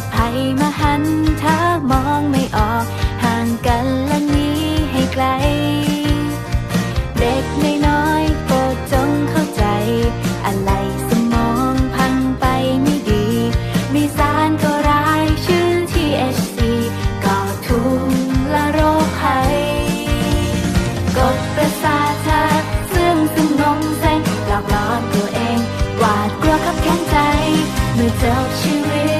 ษภัยมาหันเธอมองไม่ออก ห่างกันและนี้ให้ไกล เด็กน้อยโปรดจงเข้าใจ อะไรสมองพังไปไม่ดี มีสารก็ร้ายชื่อ THC ก่อทุกและโรคภัยกดประสาทซึ่งซึ่งนมแสงหลอกหลอนตัวเอง หวาดกลัวขับแค้นใจ เมื่อเจอชีวิต